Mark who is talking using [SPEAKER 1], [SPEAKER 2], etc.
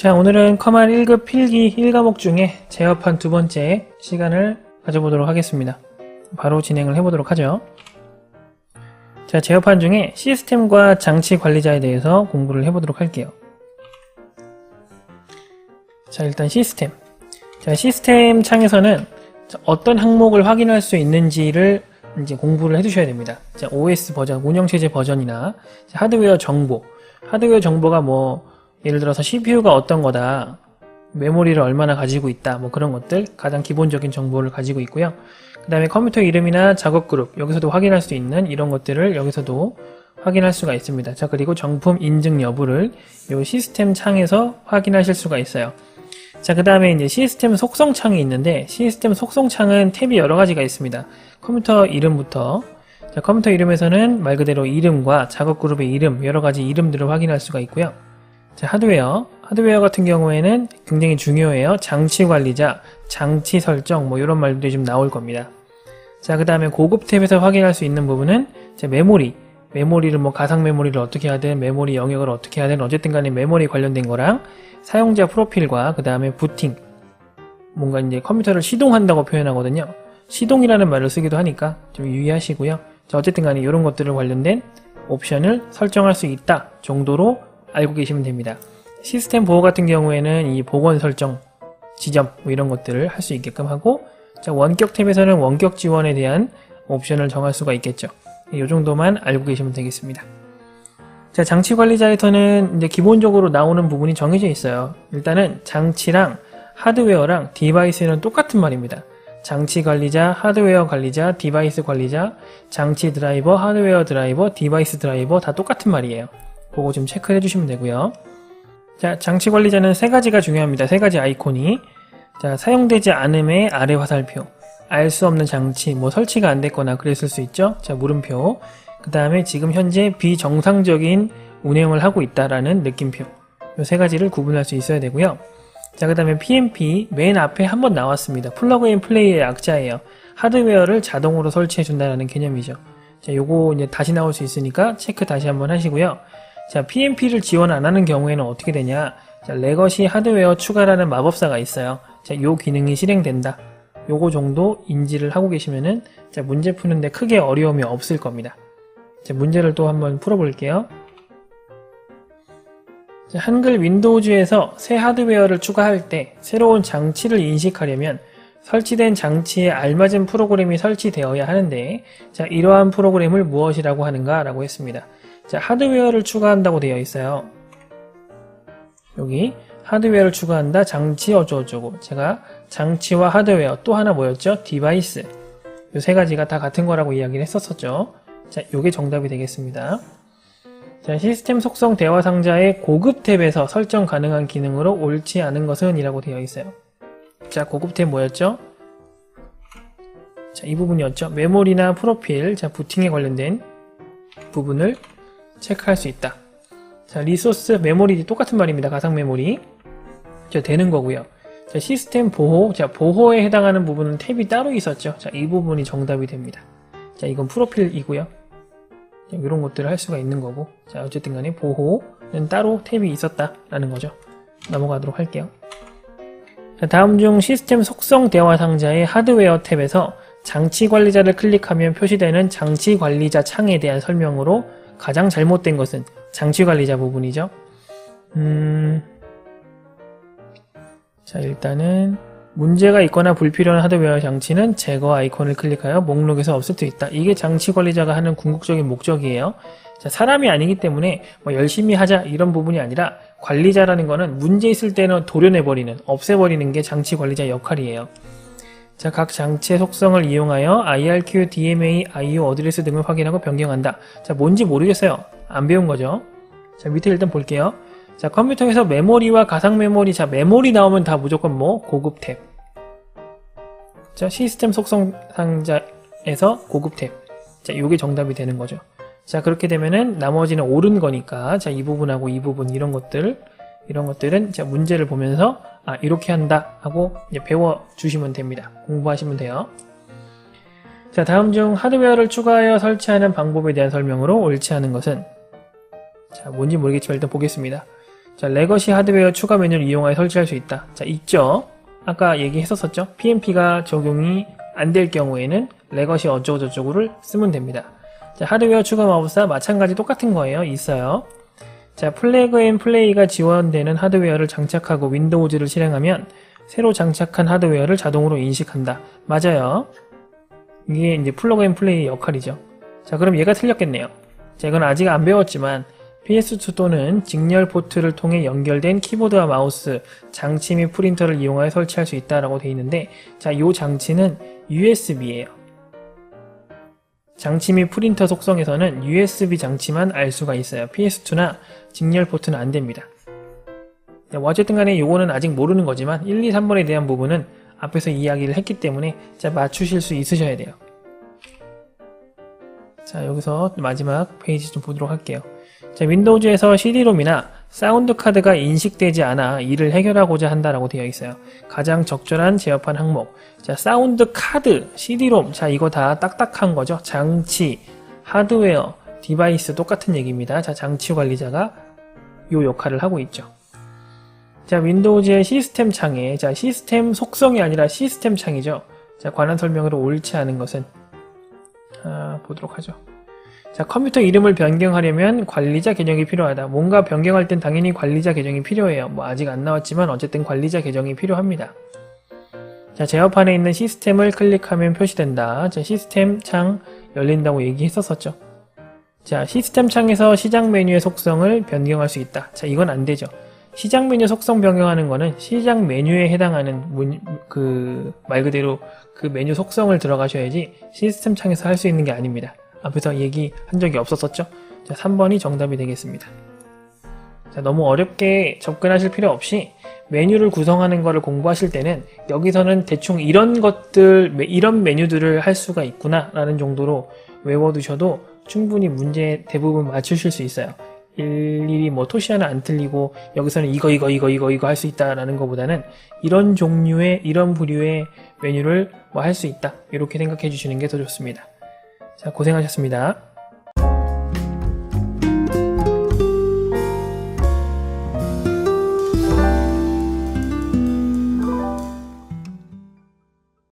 [SPEAKER 1] 자, 오늘은 커말 1급 필기 1과목 중에 제어판 두 번째 시간을 가져보도록 하겠습니다. 바로 진행을 해보도록 하죠. 자, 제어판 중에 시스템과 장치 관리자에 대해서 공부를 해보도록 할게요. 자, 일단 시스템. 자, 시스템 창에서는 어떤 항목을 확인할 수 있는지를 이제 공부를 해두셔야 됩니다. 자, OS 버전, 운영체제 버전이나 하드웨어 정보. 하드웨어 정보가 뭐 예를 들어서 CPU가 어떤 거다, 메모리를 얼마나 가지고 있다, 뭐 그런 것들 가장 기본적인 정보를 가지고 있고요. 그 다음에 컴퓨터 이름이나 작업 그룹 여기서도 확인할 수 있는 이런 것들을 여기서도 확인할 수가 있습니다. 자 그리고 정품 인증 여부를 이 시스템 창에서 확인하실 수가 있어요. 자, 그 다음에 이제 시스템 속성 창이 있는데, 시스템 속성 창은 탭이 여러 가지가 있습니다. 컴퓨터 이름부터, 자, 컴퓨터 이름에서는 말 그대로 이름과 작업 그룹의 이름, 여러 가지 이름들을 확인할 수가 있고요. 자, 하드웨어. 하드웨어 같은 경우에는 굉장히 중요해요. 장치 관리자, 장치 설정, 뭐 이런 말들이 좀 나올 겁니다. 자, 그 다음에 고급 탭에서 확인할 수 있는 부분은 자, 메모리. 메모리를 뭐 가상 메모리를 어떻게 하든 메모리 영역을 어떻게 하든 어쨌든 간에 메모리 관련된 거랑 사용자 프로필과 그 다음에 부팅 뭔가 이제 컴퓨터를 시동한다고 표현하거든요 시동이라는 말을 쓰기도 하니까 좀 유의하시고요 자, 어쨌든 간에 이런 것들을 관련된 옵션을 설정할 수 있다 정도로 알고 계시면 됩니다 시스템 보호 같은 경우에는 이 복원 설정 지점 뭐 이런 것들을 할 수 있게끔 하고 자, 원격 탭에서는 원격 지원에 대한 옵션을 정할 수가 있겠죠 이 정도만 알고 계시면 되겠습니다. 자, 장치 관리자에서는 이제 기본적으로 나오는 부분이 정해져 있어요. 일단은 장치랑 하드웨어랑 디바이스는 똑같은 말입니다. 장치 관리자, 하드웨어 관리자, 디바이스 관리자, 장치 드라이버, 하드웨어 드라이버, 디바이스 드라이버 다 똑같은 말이에요. 그거 좀 체크해 주시면 되고요. 자, 장치 관리자는 세 가지가 중요합니다. 세 가지 아이콘이. 자, 사용되지 않음의 아래 화살표. 알 수 없는 장치, 뭐 설치가 안 됐거나 그랬을 수 있죠. 자, 물음표. 그 다음에 지금 현재 비정상적인 운행을 하고 있다라는 느낌표. 이 세 가지를 구분할 수 있어야 되고요. 자, 그 다음에 PMP 맨 앞에 한번 나왔습니다. 플러그 인 플레이의 약자예요. 하드웨어를 자동으로 설치해 준다는 개념이죠. 자, 요거 이제 다시 나올 수 있으니까 체크 다시 한번 하시고요. 자, PMP를 지원 안 하는 경우에는 어떻게 되냐? 자, 레거시 하드웨어 추가라는 마법사가 있어요. 자, 요 기능이 실행된다. 요거 정도 인지를 하고 계시면은 자, 문제 푸는데 크게 어려움이 없을 겁니다. 자, 문제를 또 한번 풀어볼게요. 자, 한글 윈도우즈에서 새 하드웨어를 추가할 때 새로운 장치를 인식하려면 설치된 장치에 알맞은 프로그램이 설치되어야 하는데 자, 이러한 프로그램을 무엇이라고 하는가 라고 했습니다. 자, 하드웨어를 추가한다고 되어 있어요. 여기 하드웨어를 추가한다. 장치 어쩌고저쩌고. 제가 장치와 하드웨어 또 하나 뭐였죠? 디바이스. 이세 가지가 다 같은 거라고 이야기를 했었었죠. 자 요게 정답이 되겠습니다. 자 시스템 속성 대화 상자의 고급 탭에서 설정 가능한 기능으로 옳지 않은 것은 이라고 되어 있어요. 자 고급 탭 뭐였죠? 자 이 부분이었죠? 메모리나 프로필 자 부팅에 관련된 부분을 체크할 수 있다 자 리소스 메모리 똑같은 말입니다 가상 메모리 자, 되는 거고요. 자, 시스템 보호. 자, 보호에 해당하는 부분은 탭이 따로 있었죠. 자, 이 부분이 정답이 됩니다. 자, 이건 프로필이고요. 자, 이런 것들을 할 수가 있는 거고. 자, 어쨌든 간에 보호는 따로 탭이 있었다라는 거죠. 넘어가도록 할게요. 자, 다음 중 시스템 속성 대화 상자의 하드웨어 탭에서 장치 관리자를 클릭하면 표시되는 장치 관리자 창에 대한 설명으로 가장 잘못된 것은 장치 관리자 부분이죠. 음, 자 일단은 문제가 있거나 불필요한 하드웨어 장치는 제거 아이콘을 클릭하여 목록에서 없앨 수 있다. 이게 장치 관리자가 하는 궁극적인 목적이에요. 자, 사람이 아니기 때문에 뭐 열심히 하자 이런 부분이 아니라 관리자라는 거는 문제 있을 때는 도려내버리는, 없애버리는 게 장치 관리자 역할이에요. 자, 각 장치의 속성을 이용하여 IRQ, DMA, IO 어드레스 등을 확인하고 변경한다. 자, 뭔지 모르겠어요. 안 배운 거죠. 자, 밑에 일단 볼게요. 자, 컴퓨터에서 메모리와 가상 메모리, 자, 메모리 나오면 다 무조건 뭐? 고급 탭. 자, 시스템 속성 상자에서 고급 탭. 자, 요게 정답이 되는 거죠. 자, 그렇게 되면은 나머지는 옳은 거니까, 자, 이 부분하고 이 부분, 이런 것들, 이런 것들은 자, 문제를 보면서, 아, 이렇게 한다 하고 배워 주시면 됩니다. 공부하시면 돼요. 자, 다음 중 하드웨어를 추가하여 설치하는 방법에 대한 설명으로 옳지 않은 것은 자, 뭔지 모르겠지만 일단 보겠습니다. 자, 레거시 하드웨어 추가 메뉴를 이용하여 설치할 수 있다. 자, 있죠? 아까 얘기했었었죠? PMP가 적용이 안 될 경우에는 레거시 어쩌고저쩌고를 쓰면 됩니다. 자, 하드웨어 추가 마법사 마찬가지 똑같은 거예요. 있어요. 자, 플래그 앤 플레이가 지원되는 하드웨어를 장착하고 윈도우즈를 실행하면 새로 장착한 하드웨어를 자동으로 인식한다. 맞아요. 이게 이제 플러그 앤 플레이 역할이죠. 자, 그럼 얘가 틀렸겠네요. 자, 이건 아직 안 배웠지만 PS2 또는 직렬 포트를 통해 연결된 키보드와 마우스, 장치 및 프린터를 이용하여 설치할 수 있다라고 되어 있는데 자, 이 장치는 USB예요. 장치 및 프린터 속성에서는 USB 장치만 알 수가 있어요. PS2나 직렬 포트는 안 됩니다. 네, 뭐 어쨌든 간에 요거는 아직 모르는 거지만 1, 2, 3번에 대한 부분은 앞에서 이야기를 했기 때문에 자, 맞추실 수 있으셔야 돼요. 자, 여기서 마지막 페이지 좀 보도록 할게요. 자, 윈도우즈에서 CD롬이나 사운드 카드가 인식되지 않아 이를 해결하고자 한다라고 되어 있어요. 가장 적절한 제어판 항목. 자, 사운드 카드, CD롬. 자, 이거 다 딱딱한 거죠. 장치, 하드웨어, 디바이스 똑같은 얘기입니다. 자, 장치 관리자가 요 역할을 하고 있죠. 자, 윈도우즈의 시스템 창에 자, 시스템 속성이 아니라 시스템 창이죠. 자, 관한 설명으로 옳지 않은 것은 아, 보도록 하죠. 자, 컴퓨터 이름을 변경하려면 관리자 계정이 필요하다. 뭔가 변경할 땐 당연히 관리자 계정이 필요해요. 뭐 아직 안 나왔지만 어쨌든 관리자 계정이 필요합니다. 자, 제어판에 있는 시스템을 클릭하면 표시된다. 자, 시스템 창 열린다고 얘기했었었죠. 자, 시스템 창에서 시작 메뉴의 속성을 변경할 수 있다. 자, 이건 안 되죠. 시작 메뉴 속성 변경하는 거는 시작 메뉴에 해당하는 문, 그, 말 그대로 그 메뉴 속성을 들어가셔야지 시스템 창에서 할 수 있는 게 아닙니다. 앞에서 얘기한 적이 없었었죠? 자, 3번이 정답이 되겠습니다. 자, 너무 어렵게 접근하실 필요 없이 메뉴를 구성하는 거를 공부하실 때는 여기서는 대충 이런 것들, 메- 이런 메뉴들을 할 수가 있구나 라는 정도로 외워두셔도 충분히 문제 대부분 맞추실 수 있어요. 일일이 뭐 토시 하나 안 틀리고 여기서는 이거 이거 이거 이거 이거 할 수 있다라는 것보다는 이런 종류의 이런 부류의 메뉴를 뭐 할 수 있다 이렇게 생각해 주시는 게 더 좋습니다. 자 고생하셨습니다.